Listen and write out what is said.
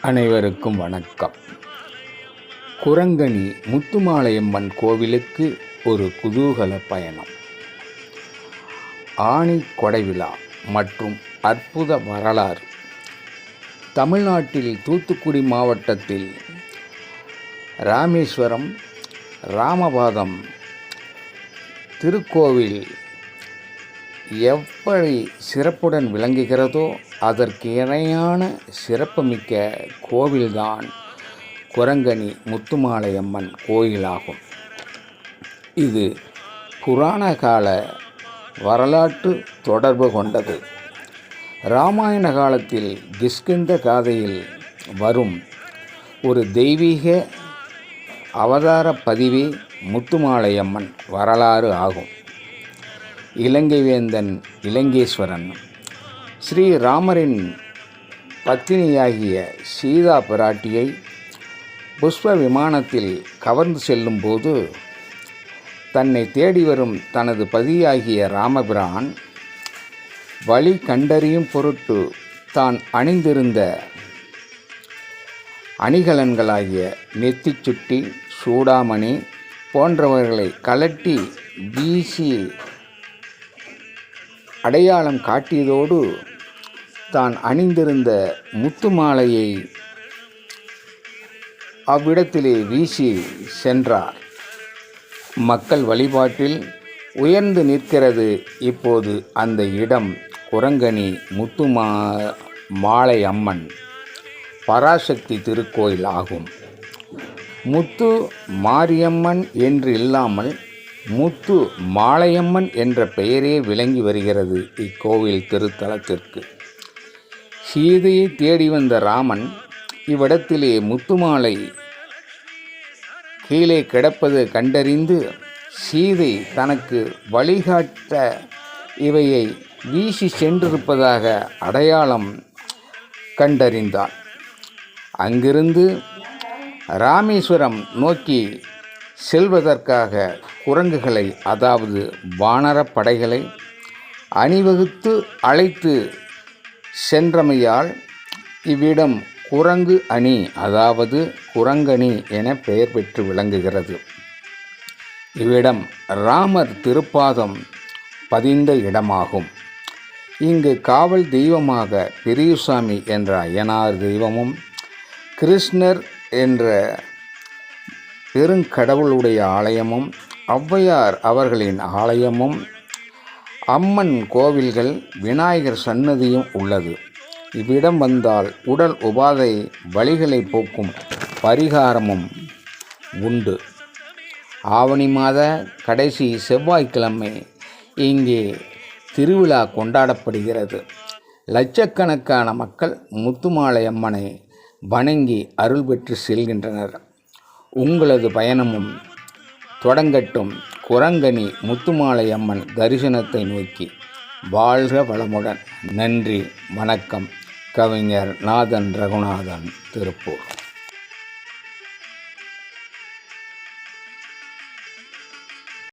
அனைவருக்கும் வணக்கம். குரங்கணி முத்துமாலையம்மன் கோவிலுக்கு ஒரு குதூகல பயணம். ஆணி கொடைவிழா மற்றும் அற்புத வரலாறு. தமிழ்நாட்டில் தூத்துக்குடி மாவட்டத்தில் ராமேஸ்வரம் ராமபாதம் திருக்கோவில் எப்படி சிறப்புடன் விளங்குகிறதோ அதற்கு இணையான சிறப்புமிக்க கோவில்தான் குரங்கணி முத்துமாலையம்மன் கோயிலாகும். இது புராண கால வரலாற்று தொடர்பு கொண்டது. இராமாயண காலத்தில் கிஷ்கிந்த காதையில் வரும் ஒரு தெய்வீக அவதார பதிவே முத்துமாலையம்மன் வரலாறு ஆகும். இலங்கை வேந்தன் இலங்கேஸ்வரன். ஸ்ரீராமரின் பத்தினியாகிய சீதா பிராட்டியை புஷ்ப விமானத்தில் கவர்ந்து செல்லும்போது தன்னை தேடி வரும் தனது பதியாகிய ராமபிரான் வழி கண்டறியும் பொருட்டு தான் அணிந்திருந்த அணிகலன்களாகிய நெத்திச் சுட்டி சூடாமணி போன்றவர்களை கலட்டி வீசி அடையாளம் காட்டியதோடு தான் அணிந்திருந்த முத்து மாலையை அவ்விடத்திலே வீசி சென்றார். மக்கள் வழிபாட்டில் உயர்ந்து நிற்கிறது இப்போது அந்த இடம் குரங்கணி முத்துமா மாலை அம்மன் பராசக்தி திருக்கோயில் ஆகும் முத்து மாரியம்மன் என்று இல்லாமல் முத்து மாலையம்மன் என்ற பெயரே விளங்கி வருகிறது இக்கோவில் திருத்தலத்திற்கு. சீதையை தேடி வந்த ராமன் இவ்விடத்திலே முத்துமாலை கீழே கிடப்பது கண்டறிந்து சீதை தனக்கு வழிகாட்ட இவையை வீசி சென்றிருப்பதாக அடையாளம் கண்டறிந்தார் அங்கிருந்து ராமேஸ்வரம் நோக்கி செல்வதற்காக குரங்குகளை அதாவது வானரப் படைகளை அணிவகுத்து அழைத்து சென்றமையால் இவ்விடம் குரங்கு அணி அதாவது குரங்கணி என பெயர் பெற்று விளங்குகிறது. இவ்விடம் ராமர் திருப்பாதம் பதிந்த இடமாகும். இங்கு காவல் தெய்வமாக பெரியசாமி என்ற அய்யனார் தெய்வமும் கிருஷ்ணர் என்ற பெருங்கடவுளுடைய ஆலயமும் ஔவையார் அவர்களின் ஆலயமும் அம்மன் கோவில்கள் விநாயகர் சன்னதியும் உள்ளது. இவ்விடம் வந்தால் உடல் உபாதை வழிகளை போக்கும் பரிகாரமும் உண்டு. ஆவணி மாத கடைசி செவ்வாய்க்கிழமை இங்கே திருவிழா கொண்டாடப்படுகிறது. லட்சக்கணக்கான மக்கள் முத்துமாலை அம்மனை வணங்கி அருள் பெற்று செல்கின்றனர். உங்களது பயணமும் தொடங்கட்டும். குரங்கணி முத்துமாலையம்மன் தரிசனத்தை நோக்கி வாழ்க வளமுடன். நன்றி வணக்கம். கவிஞர் நாதன் ரகுநாதன் திருப்பூர்.